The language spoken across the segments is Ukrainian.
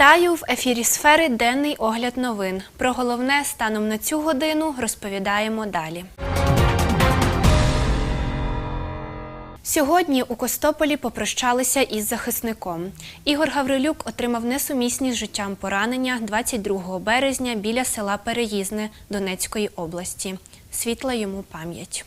Вітаю в ефірі сфери Денний огляд новин. Про головне станом на цю годину розповідаємо далі. Сьогодні у Костополі попрощалися із захисником. Ігор Гаврилюк отримав несумісні з життям поранення 22 березня біля села Переїзне Донецької області. Світла йому пам'ять.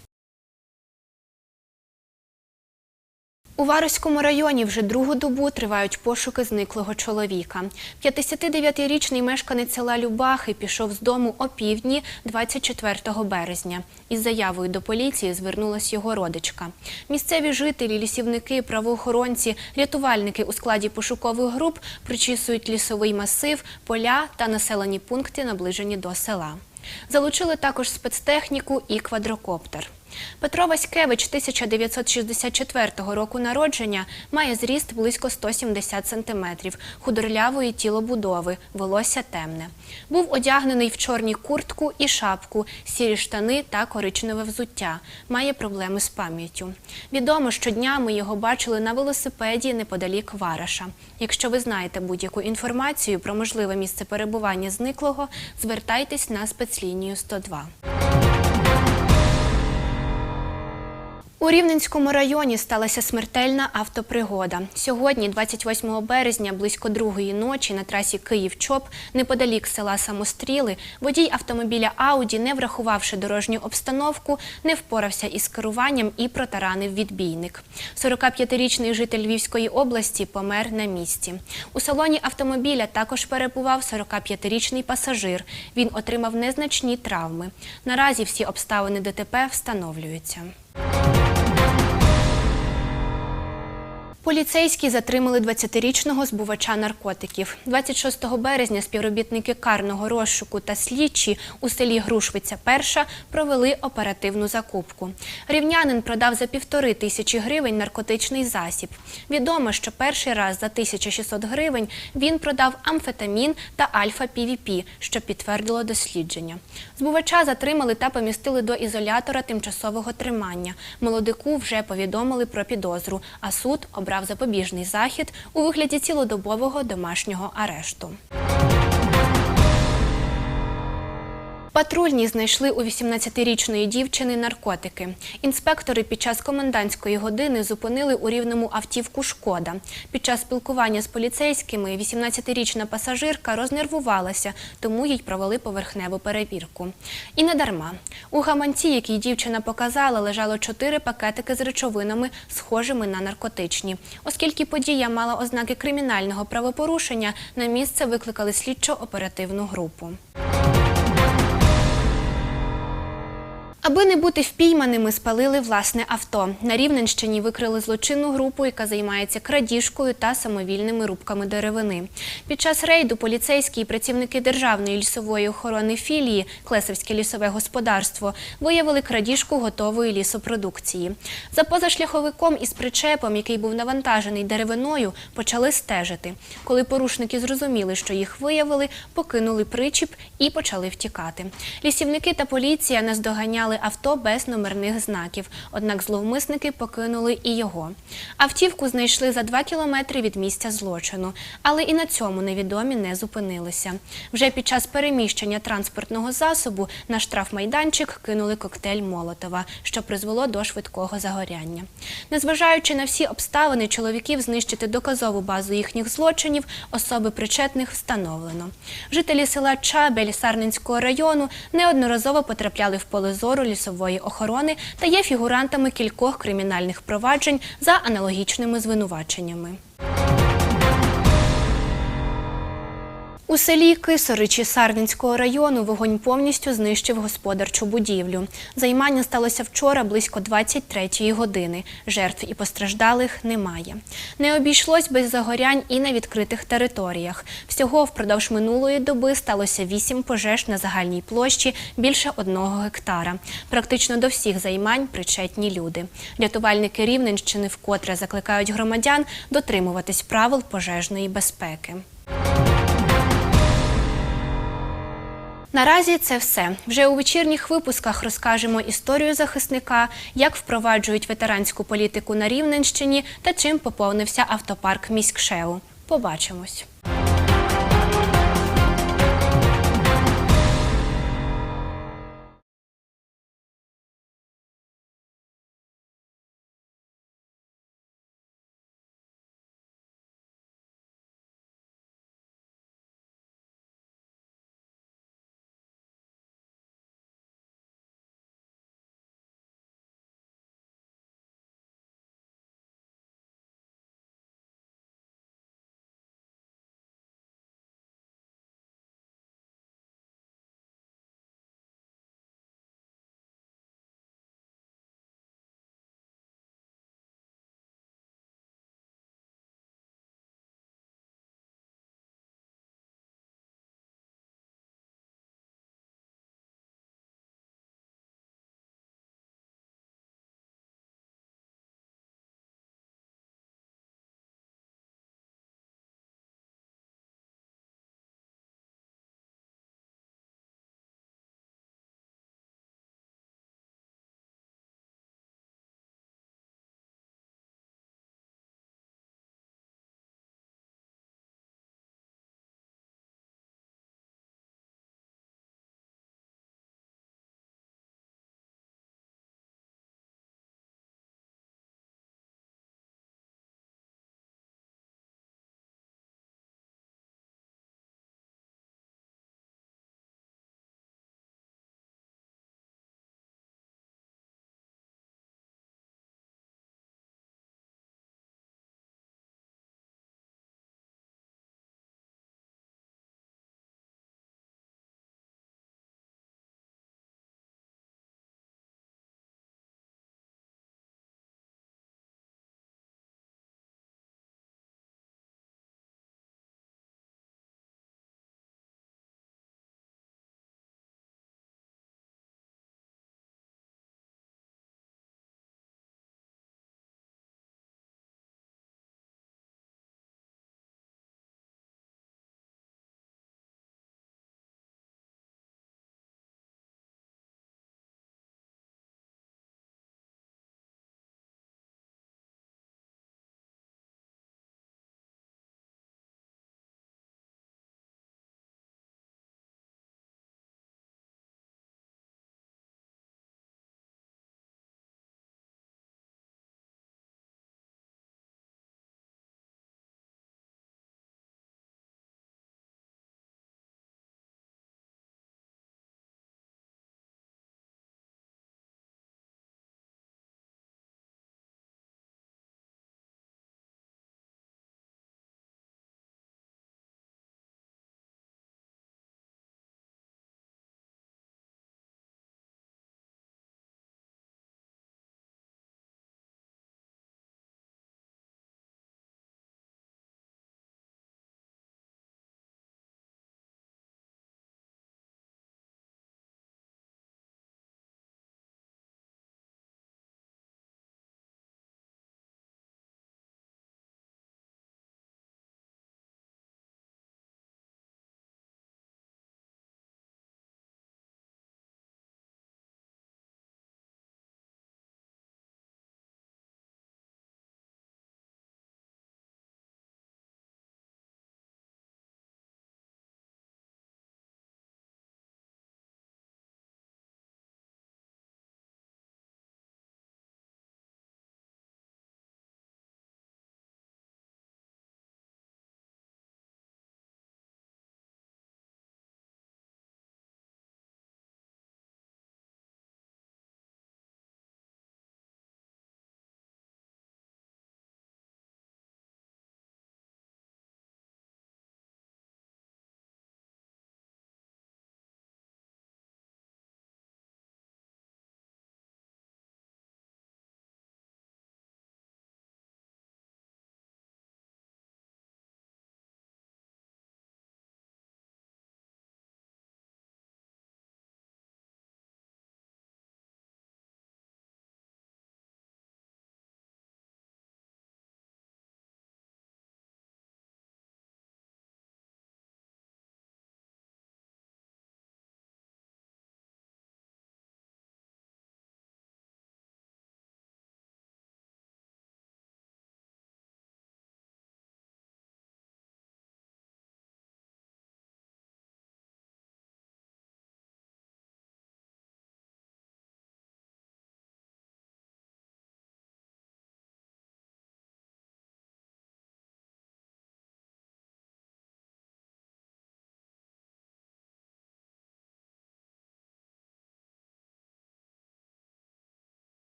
У Варовському районі вже другу добу тривають пошуки зниклого чоловіка. 59-річний мешканець села Любахи пішов з дому о півдні 24 березня. Із заявою до поліції звернулась його родичка. Місцеві жителі, лісівники, правоохоронці, рятувальники у складі пошукових груп причісують лісовий масив, поля та населені пункти, наближені до села. Залучили також спецтехніку і квадрокоптер. Петро Васькевич 1964 року народження має зріст близько 170 сантиметрів, худорлявої тілобудови, волосся темне. Був одягнений в чорні куртку і шапку, сірі штани та коричневе взуття. Має проблеми з пам'яттю. Відомо, що днями його бачили на велосипеді неподалік Вараша. Якщо ви знаєте будь-яку інформацію про можливе місце перебування зниклого, звертайтесь на спецлінію 102. У Рівненському районі сталася смертельна автопригода. Сьогодні, 28 березня, близько другої ночі на трасі Київ-Чоп, неподалік села Самостріли, водій автомобіля Ауді, не врахувавши дорожню обстановку, не впорався із керуванням і протаранив відбійник. 45-річний житель Львівської області помер на місці. У салоні автомобіля також перебував 45-річний пасажир. Він отримав незначні травми. Наразі всі обставини ДТП встановлюються. Поліцейські затримали 20-річного збувача наркотиків. 26 березня співробітники карного розшуку та слідчі у селі Грушвиця Перша провели оперативну закупку. Рівнянин продав за півтори тисячі гривень наркотичний засіб. Відомо, що перший раз за 1600 гривень він продав амфетамін та альфа-півіпі, що підтвердило дослідження. Збувача затримали та помістили до ізолятора тимчасового тримання. Молодику вже повідомили про підозру, а суд обрав запобіжний захід у вигляді цілодобового домашнього арешту. Патрульні знайшли у 18-річної дівчини наркотики. Інспектори під час комендантської години зупинили у рівному автівку Шкода. Під час спілкування з поліцейськими 18-річна пасажирка рознервувалася, тому їй провели поверхневу перевірку. І не дарма. У гаманці, який дівчина показала, лежало чотири пакетики з речовинами, схожими на наркотичні. Оскільки подія мала ознаки кримінального правопорушення, на місце викликали слідчо-оперативну групу. Аби не бути впійманими, спалили власне авто. На Рівненщині викрили злочинну групу, яка займається крадіжкою та самовільними рубками деревини. Під час рейду поліцейські і працівники Державної лісової охорони філії Клесовське лісове господарство виявили крадіжку готової лісопродукції. За позашляховиком із причепом, який був навантажений деревиною, почали стежити. Коли порушники зрозуміли, що їх виявили, покинули причіп і почали втікати. Лісівники та поліція наздоганяли авто без номерних знаків, однак зловмисники покинули і його. Автівку знайшли за два кілометри від місця злочину, але і на цьому невідомі не зупинилися. Вже під час переміщення транспортного засобу на штрафмайданчик кинули коктейль Молотова, що призвело до швидкого загоряння. Незважаючи на всі обставини, чоловіків знищити доказову базу їхніх злочинів, особи причетних встановлено. Жителі села Чабель Сарненського району неодноразово потрапляли в поле зору лісової охорони та є фігурантами кількох кримінальних проваджень за аналогічними звинуваченнями. У селі Кисоричі Сарненського району вогонь повністю знищив господарчу будівлю. Займання сталося вчора близько 23-ї години. Жертв і постраждалих немає. Не обійшлось без загорянь і на відкритих територіях. Всього впродовж минулої доби сталося 8 пожеж на загальній площі більше одного гектара. Практично до всіх займань причетні люди. Рятувальники Рівненщини вкотре закликають громадян дотримуватись правил пожежної безпеки. Наразі це все. Вже у вечірніх випусках розкажемо історію захисника, як впроваджують ветеранську політику на Рівненщині та чим поповнився автопарк міськшеу. Побачимось.